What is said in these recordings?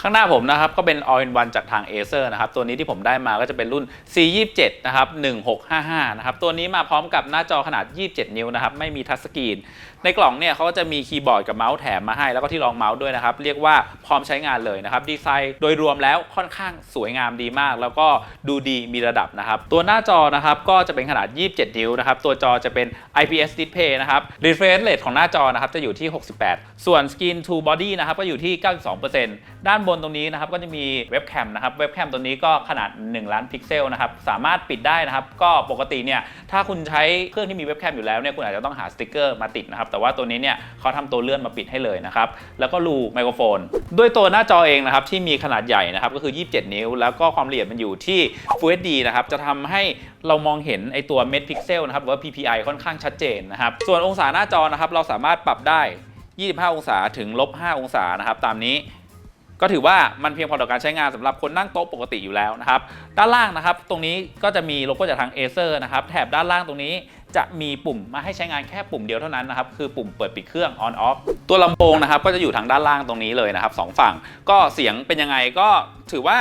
ข้างหน้าผมนะครับก็เป็น All in One จากทาง Acer นะครับตัวนี้ที่ผมได้มาก็จะเป็นรุ่น C27 นะครับ1655นะครับตัวนี้มาพร้อมกับหน้าจอขนาด 27 นิ้วนะครับไม่มีทัชสกรีนในกล่องเนี่ยเขาก็จะมีคีย์บอร์ดกับเมาส์แถมมาให้ แล้วก็ที่รองเมาส์ด้วยนะครับเรียกว่าพร้อมใช้งานเลยนะครับดีไซน์โดยรวมแล้วค่อนข้างสวยงามดีมาก แล้วก็ดูดีมีระดับนะครับตัวหน้าจอนะครับก็จะเป็นขนาด 27 นิ้วนะครับตัวจอจะเป็น IPS display นะครับ refresh rate ของหน้าจอนะครับจะอยู่ที่ 68 ส่วน skin to body นะครับก็อยู่ที่ 92%ด้านบนตรงนี้นะครับก็จะมีเว็บแคมนะครับเว็บแคมตัวนี้ก็ขนาด 1 ล้านพิกเซลนะครับสามารถปิดได้นะครับก็ปกติเนี่ยถ้าคุณใช้เครื่องที่มีเว็บแคมอยู่แล้วเนี่ยคุณอาจจะต้องหาสติกเกอร์มาติดนะครับแต่ว่าตัวนี้เนี่ยเขาทำตัวเลื่อนมาปิดให้เลยนะครับแล้วก็รูไมโครโฟน ด้วยตัวหน้าจอเองนะครับที่มีขนาดใหญ่นะครับก็คือ 27 นิ้ว แล้วก็ความละเอียดมันอยู่ที่ Full HD นะครับจะทำให้เรามองเห็นไอตัวเม็ดพิกเซลนะครับหรือว่า PPI ค่อนข้างชัดเจนนะครับส่วนองศาหน้าจอนะครับเราสามารถปรับได้ 25 องศาถึงลบ5องศานะครับตามนี้ ก็ถือว่ามันเพียงพอต่อการใช้งานสำหรับคนนั่งโต๊ะปกติอยู่แล้วนะครับ ด้านล่างนะครับ ตรงนี้ก็จะมีโลโก้จากทาง Acer นะครับ แถบด้านล่างตรงนี้จะมีปุ่มมาให้ใช้งานแค่ปุ่มเดียวเท่านั้นนะครับ คือปุ่มเปิดปิดเครื่อง on off ตัวลำโพงนะครับ ก็จะอยู่ทางด้านล่างตรงนี้เลยนะครับสองฝั่ง ก็เสียงเป็นยังไงก็ถือว่า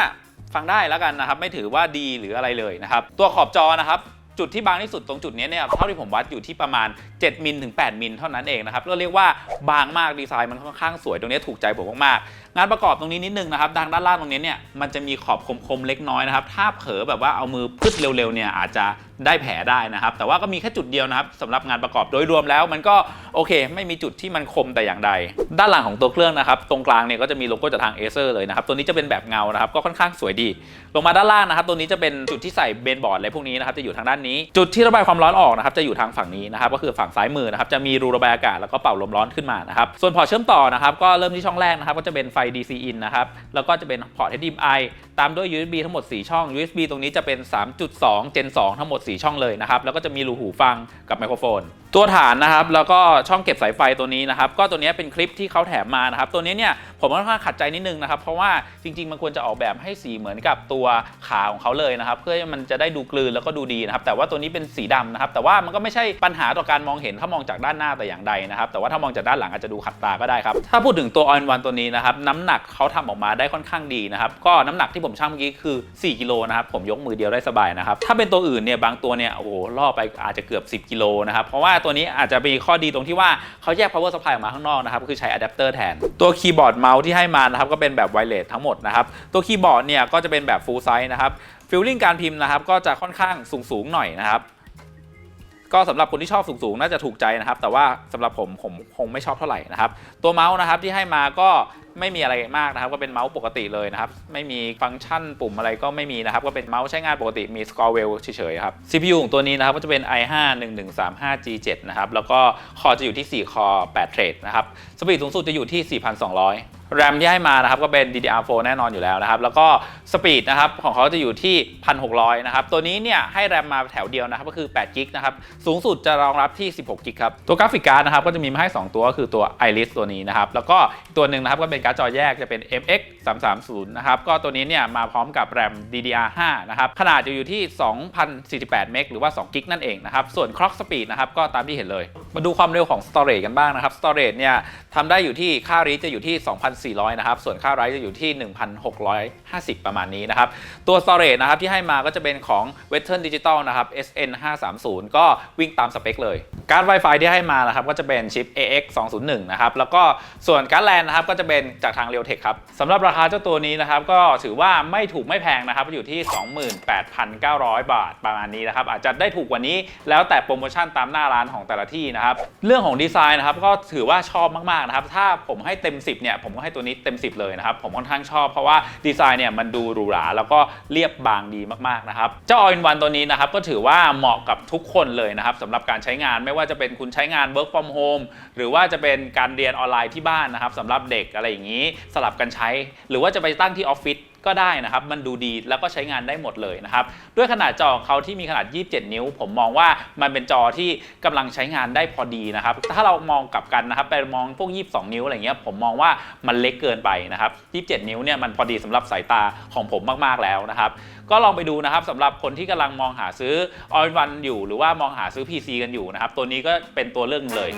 ฟังได้แล้วกันนะครับ ไม่ถือว่าดีหรืออะไรเลยนะครับ ตัวขอบจอนะครับจุดที่บางที่สุดตรงจุดนี้เนี่ยเท่าที่ผมวัดอยู่ที่ประมาณ 7มิลถึง 8มิลเท่านั้นเองนะครับก็เรียกว่าบางมากดีไซน์มันค่อนข้างสวยตรงนี้ถูกใจผมมากๆ งานประกอบตรงนี้นิดนึงนะครับด้านด้านล่างตรงนี้เนี่ยมันจะมีขอบคมๆเล็กน้อยนะครับ ถ้าเผลอแบบว่าเอามือพึดเร็วๆเนี่ยอาจจะได้แผลได้นะครับ แต่ว่าก็มีแค่จุดเดียวนะครับสำหรับงานประกอบโดยรวมแล้ว มันก็โอเค ไม่มีจุดที่มันคมแต่อย่างใด ด้านหลังของตัวเครื่องนะครับ ตรงกลางเนี่ยก็จะมีโลโก้จากทาง Acer เลยนะครับ ตัวนี้จะเป็นแบบเงานะครับ ก็ค่อนข้างสวยดี ลงมาด้านล่างนะครับ ตัวนี้จะเป็นจุดที่ใส่เบนบอร์ดอะไรพวกนี้นะครับ จะอยู่ทางด้านนี้ จุดที่ระบายความร้อนออกนะครับ จะอยู่ทางฝั่งนี้นะครับ ก็คือฝั่งซ้ายมือนะครับ จะมีรูระบายอากาศแล้วก็เป่าลมร้อนขึ้นมานะครับ ส่วนพอเชื่อมต่อนะครับ ก็เริ่มที่ช่องแรกนะครับ ก็จะเป็นไฟ DC in นะครับ แล้วก็จะเป็นพอร์ต HDMI ตามด้วย USB ทั้งหมด 4 ช่อง USB ตรงนี้จะเป็น 3.2 Gen 2 ทั้งหมด 4 ช่องเลยนะครับ แล้วก็จะมีรูหูฟังกับไมโครโฟนตัวฐานนะครับแล้วก็ช่องเก็บสายไฟตัวนี้นะครับ ก็ตัวนี้เป็นคลิปที่เขาแถมมานะครับ ตัวนี้เนี่ยผมค่อนข้างขัดใจนิดนึงนะครับ เพราะว่าจริง ๆ มันควรจะออกแบบให้สีเหมือนกับตัวขาของเขาเลยนะครับ เพื่อให้มันจะได้ดูกลืนแล้วก็ดูดีนะครับ แต่ว่าตัวนี้เป็นสีดำนะครับ แต่ว่ามันก็ไม่ใช่ปัญหาต่อการมองเห็นถ้ามองจากด้านหน้าแต่อย่างใดนะครับ แต่ว่าถ้ามองจากด้านหลังอาจจะดูขัดตาก็ได้ครับถ้าพูดถึงตัว All in One ตัวนี้นะครับน้ำหนักเขาทำออกมาได้ค่อนข้างดีนะครับก็น้ำหนักที่ผมชั่งเมื่อกี้คือ 4กิโลนะครับผมยกมือเดียวได้สบายนะครับถ้าเป็นตัวอื่นเนี่ยบางตัวเนี่ยโอ้โหล่อไปอาจจะเกือบ 10กิโลนะครับเพราะว่าตัวนี้อาจจะมีข้อดีตรงที่ว่าเขาแยก power supply ออกมาข้างนอกนะครับก็คือใช้อะแดปเตอร์แทน ตัวคีย์บอร์ดเมาส์ที่ให้มานะครับก็เป็นแบบไวเลสทั้งหมดนะครับตัวคีย์บอร์ดเนี่ยก็จะเป็นแบบ full size นะครับฟิลลิ่งการพิมพ์นะครับก็จะค่อนข้างสูงๆหน่อยนะครับ ก็สำหรับคนที่ชอบสูงๆน่าจะถูกใจนะครับ แต่ว่าสำหรับผมผมคงไม่ชอบเท่าไหร่นะครับ ตัวเมาส์นะครับที่ให้มาก็ไม่มีอะไรมากนะครับ ก็เป็นเมาส์ปกติเลยนะครับ ไม่มีฟังก์ชันปุ่มอะไรก็ไม่มีนะครับ ก็เป็นเมาส์ใช้งานปกติมี score well เฉยๆครับ CPU ของตัวนี้นะครับก็จะเป็น i5 1135G7 นะครับ แล้วก็คอจะอยู่ที่ 4 คอ 8 เทรดนะครับ สปีดสูงสุดจะอยู่ที่ 4,200 แรมที่ให้มานะครับก็เป็น DDR4 แน่นอนอยู่แล้วนะครับ แล้วก็สปีดนะครับของเขาจะอยู่ที่ 1,600 นะครับ ตัวนี้เนี่ยให้แรมมาแถวเดียวนะครับก็คือ8กิกนะครับ สูงสุดจะรองรับที่ 16กิกครับ ตัวกราฟิกการ์ดนะครับก็จะมีมาให้ 2 ตัวก็คือตัว Iris ตัวนี้นะครับ แล้วก็ตัวหนึ่งนะครับก็เป็นการ์ดจอแยกจะเป็น MX 330นะครับ ก็ตัวนี้เนี่ยมาพร้อมกับแรม DDR5 นะครับ ขนาดจะอยู่ที่ 2,048 เมกหรือว่า2กิกนั่นเองนะครับ ส่วน Clock Speed นะครับก็ตามที่เห็นเลย มาดูความเร็วของ Storage กันบ้างนะครับ Storage เนี่ยทำได้อยู่ที่ค่า read จะอยู่ที่ 2,400 นะครับ ส่วนค่า write จะอยู่ที่ 1,650 ประมาณนี้นะครับ ตัว Storage นะครับที่ให้มาก็จะเป็นของ Western Digital นะครับ SN 530ก็วิ่งตามสเปคเลยการ์ด Wi-Fi ที่ให้มานะครับก็จะเป็นชิป AX 201นะครับแล้วก็ส่วนการ์ดแลนนะครับก็จะเป็นจากทาง Realtek ครับสำหรับราคาเจ้าตัวนี้นะครับก็ถือว่าไม่ถูกไม่แพงนะครับอยู่ที่ 28,900 บาทประมาณนี้นะครับอาจจะได้ถูกกว่านี้แล้วแต่โปรโมชั่นตามหน้าร้านของแต่ละที่นะครับเรื่องของดีไซน์นะครับก็ถือว่าชอบมากๆนะครับถ้าผมให้เต็ม 10เนี่ยผมก็ให้ตัวนี้เต็ม 10 เลยนะครับผมค่อนข้างชอบเพราะว่าดีไซน์เนี่ยมันดูหรูหราแล้วก็เรียบบางดีมากๆนะครับเจ้า All in One ตัวนี้นะครับก็ถือว่าเหมาะกับทุกคนเลยนะครับสำหรับการใช้งานไม่ว่าจะเป็นคุณใช้งาน work from home หรือว่าจะเป็นการเรียนออนไลน์ที่บ้านนะครับสำหรับเด็กอะไรอย่างนี้สลับกันใช้ หรือว่าจะไปตั้งที่ออฟฟิศ ก็ได้นะครับ มันดูดีแล้วก็ใช้งานได้หมดเลยนะครับ ด้วยขนาดจอของเขาที่มีขนาด 27 นิ้ว ผมมองว่ามันเป็นจอที่กำลังใช้งานได้พอดีนะครับ ถ้าเรามองกลับกันนะครับไปมองพวก 22 นิ้วอะไรเงี้ย ผมมองว่ามันเล็กเกินไปนะครับ 27 นิ้วเนี่ยมันพอดีสำหรับสายตาของผมมากๆแล้วนะครับ ก็ลองไปดูนะครับสำหรับคนที่กำลังมองหาซื้อ All in One อยู่ หรือว่ามองหาซื้อ PC กันอยู่นะครับ ตัวนี้ก็เป็นตัวเลือกหนึ่งเลย